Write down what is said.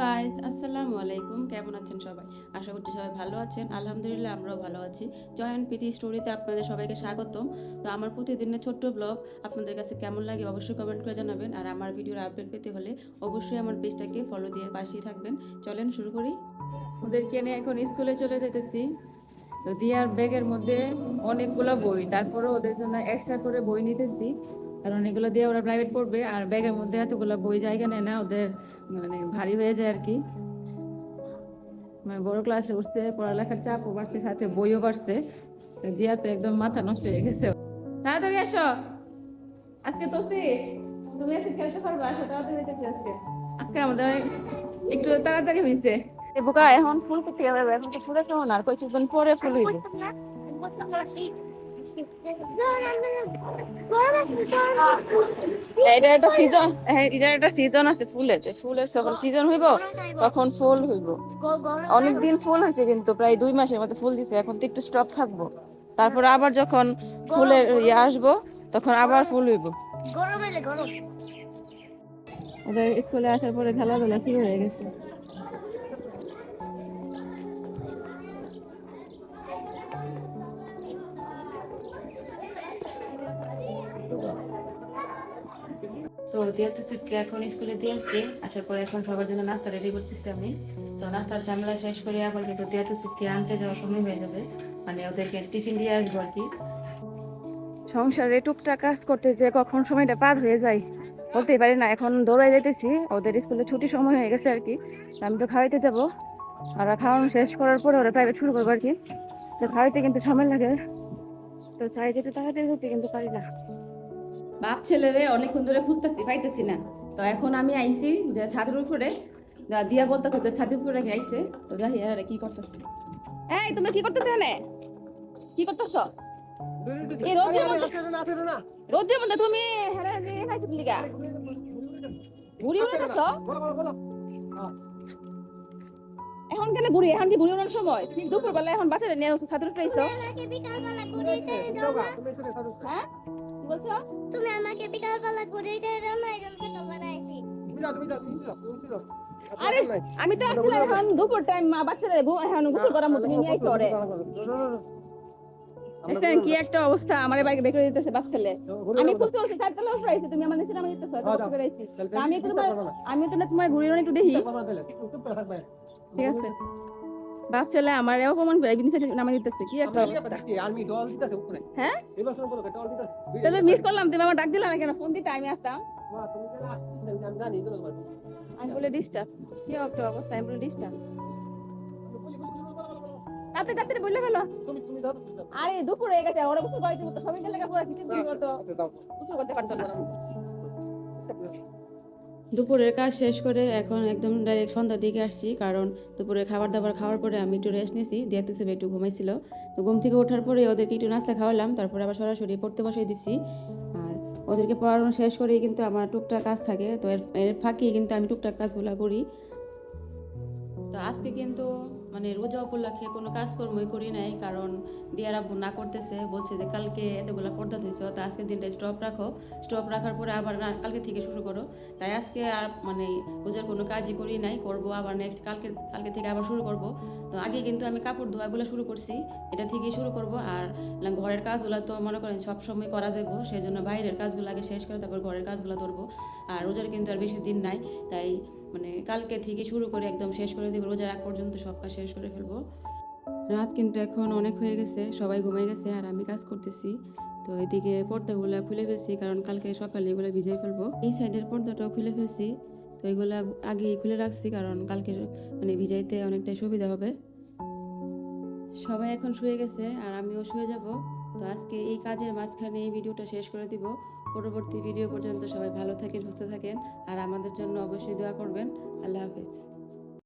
Guys আসসালামু আলাইকুম। কেমন আছেন সবাই? আশা করছি সবাই ভালো আছেন। আলহামদুলিল্লাহ, আমরাও ভালো আছি। জয়ন প্রীতি স্টোরিতে আপনাদের সবাইকে স্বাগতম। তো আমার প্রতিদিনের ছোট্ট ব্লগ আপনাদের কাছে কেমন লাগে অবশ্যই কমেন্ট করে জানাবেন। আর আমার ভিডিওর আপডেট পেতে হলে অবশ্যই আমার পেজটাকে ফলো দিয়ে পাশেই থাকবেন। চলেন শুরু করি। ওদেরকে নিয়ে এখন স্কুলে চলে যেতেছি। তো দিয়ার ব্যাগের মধ্যে অনেকগুলো বই তারপরে ওদের জন্য এক্সট্রা করে বই নিতেছি। কারণ এগুলো দিয়ে ওরা প্রাইভেট পড়বে, আর ব্যাগের মধ্যে এতগুলো বই জায়গা নেয় না, ওদের মানে ভারী হয়ে যায় আর কি মানে বড় ক্লাসে উঠছে, পড়ালেখার চাপও বাড়ছে, সাথে বইও বাড়ছে দিয়া তো একদম মাথা নষ্ট হয়ে গেছে। তাড়াতাড়ি আসো। আজকে তো তুমি আজকে খেলতে পারবে, আসো তাড়াতাড়ি আজকে। আমাদের একটু তাড়াতাড়ি হয়েছে। বোকা, এখন ফুল করতে যাবে এখন তো ফুলের সময় না আর কিছুক্ষণ পরে ফুল হইবে। এটা একটা সিজন এটা একটা সিজন আছে ফুলের ফুলের যখন সিজন হইব তখন ফুল হইব। অনেকদিন ফুল হয়েছে কিন্তু প্রায় দুই মাসের মতো ফুল দিছে এখন তো একটু স্টপ থাকব। তারপরে আবার যখন ফুলের ইয়ে আসব তখন আবার ফুল হইব। গরম এলে গরম। ওদের স্কুলে আসার পরে খেলাধুলা শুরু হয়ে গেছে। তো দিয়ে সিটকে এখন স্কুলে দিয়ে আসছি, আসার পরে এখন সবার জন্য নাস্তা রেডি করতেছি আমি। তো নাস্তার ঝামেলা শেষ করে আবার কিন্তু দিয়ে সিটকে আনতে যাওয়ার সময় হয়ে যাবে। মানে ওদেরকে টিফিন দিয়ে আসব আর কি। সংসারে টুকটাক কাজ করতে যে কখন সময়টা পার হয়ে যায়, বলতেই পারি না। এখন দৌড়াই যাইতেছি, ওদের স্কুলে ছুটি সময় হয়ে গেছে আর কি। আমি তো খাওয়াইতে যাব। আর খাওয়ানো শেষ করার পরে ওরা প্রাইভেট শুরু করব আর কি। তো খাওয়াইতে কিন্তু সময় লাগে। তো চাই যেতে তাড়াতাড়ি হতে কিন্তু পারি না। বাপ ছেলেরে অনেকক্ষণ ধরে খুঁজতেছি পাইতেছি না। তো এখন আমি আইছি যে ছাদের উপরে যা দিয়া বলতেছে যে ছাদের উপরে আইছে। তো যাই আরে কি করতেছে? এই তোমরা কি করতেছো এনে কি করতেছো? এই রোদের মধ্যে রোদের মধ্যে তুমি হেরে হেরে খাইছো লিগা? ঘুরি উড়াতেছ এখন কেন ঘুরি এখন কি ঘুরি উড়ানোর সময়? ঠিক দুপুর বেলা এখন বাচ্চারা নিয়ে ছাদের উপরে আইছো। আমাকে বিকালবেলা ঘুরিতে দাও না হ্যাঁ কি বলছো তুমি আমাকে বিকালবেলা ঘুরিতে দাও না জন্য সকালবেলা আরে আমি তো আসছিলাম এখন দুপুর টাইম মা বাচ্চারা ঘুম- এখন গোসল করার মতো নিয়ে আইছো ওরে। দেখছেন কি একটা অবস্থা আমার বাইকে বের করে দিতেছে বাপ ছেলে। আমি খুঁজতে বলছি চার তলা উপরে আইছি তুমি আমার নিচে নামে দিতেছো এত কষ্ট করে আইছি আমি তোমার আমি তো না তোমার ঘুরি একটু দেখি। ঠিক আছে। বাপ ছেলে আমার অপমান করে নিচে নামে দিতেছে কি একটা হ্যাঁ? তাহলে মিস করলাম তুমি আমার ডাক দিলা না কেন? ফোন দিতে আমি আসতাম। আমি বলে ডিস্টার্ব কি একটা অবস্থা আমি বলে ডিস্টার্ব তাতে তাতে বললে ফেলো। আরে দুপুর হয়ে গেছে ওরা গোসল করাইতে হতো সবাই গেলে পুরো কিছু দিন হতো করতে পারতো না। দুপুরের কাজ শেষ করে এখন একদম ডাইরেক্ট সন্ধ্যার দিকে আসছি, কারণ দুপুরে খাবার দাবার খাওয়ার পরে আমি একটু রেস্ট নিয়েছি দিয়ে তো একটু ঘুমাইছিল। তো ঘুম থেকে ওঠার পরে ওদেরকে একটু নাস্তা খাওয়ালাম, তারপরে আবার সরাসরি পড়তে বসাই দিচ্ছি আর ওদেরকে পড়ানো শেষ করেই কিন্তু আমার টুকটাক কাজ থাকে, তো এর এর ফাঁকি কিন্তু আমি টুকটাক কাজগুলো করি। তো আজকে কিন্তু মানে রোজা উপলক্ষে কোনো কাজকর্মই করি নাই, কারণ দিয়ার আব্বু না করতেছে, বলছে যে কালকে এতগুলো পর্দা ধুইছো, তো আজকে দিনটা স্টপ রাখো। স্টপ রাখার পরে আবার কালকে থেকে শুরু করো। তাই আজকে আর মানে রোজার কোনো কাজই করি নাই, করব আবার নেক্সট কালকে কালকে থেকে আবার শুরু করব। তো আগে কিন্তু আমি কাপড় ধোয়াগুলো শুরু করছি, এটা থেকেই শুরু করব। আর ঘরের কাজগুলো তো মনে করেন সব সময় করা যাব সেই জন্য বাইরের কাজগুলো আগে শেষ করে তারপর ঘরের কাজগুলো ধরবো। আর রোজার কিন্তু আর বেশি দিন নাই, তাই মানে কালকে থেকে শুরু করে একদম শেষ করে দেবো, রোজার আগ পর্যন্ত সব কাজ শেষ করে ফেলব। রাত কিন্তু এখন অনেক হয়ে গেছে, সবাই ঘুমাই গেছে আর আমি কাজ করতেছি। তো এদিকে পর্দাগুলো খুলে ফেলছি, কারণ কালকে সকালে এগুলো ভিজিয়ে ফেলব। এই সাইডের পর্দাটাও খুলে ফেলছি, তো এগুলো আগে খুলে রাখছি, কারণ কালকে মানে ভিজাইতে অনেকটাই সুবিধা হবে। সবাই এখন শুয়ে গেছে আর আমিও শুয়ে যাব। তো আজকে এই কাজের মাঝখানে এই ভিডিওটা শেষ করে দিব। পরবর্তী ভিডিও পর্যন্ত সবাই ভালো থাকেন, সুস্থ থাকেন, আর আমাদের জন্য অবশ্যই দোয়া করবেন। আল্লাহ হাফেজ।